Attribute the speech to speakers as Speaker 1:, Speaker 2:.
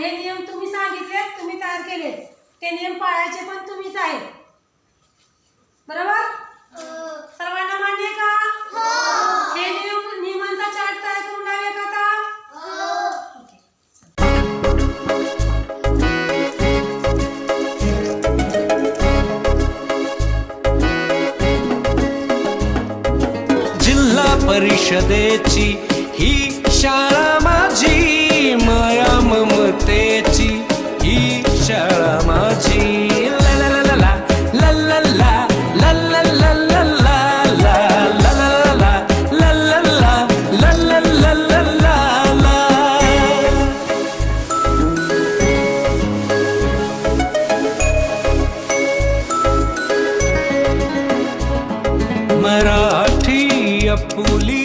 Speaker 1: हे नियम तुम्ही सांगितलेत तुम्ही तयार केलेत. ते नियम पाळायचे पण तुम्हीच आहे बरोबर? हो. सर्वांना मान्य का? हो. हे. नियम नियमांचा चार्ट तयार करून लावे का
Speaker 2: परिषदेची ही मराठी अपुली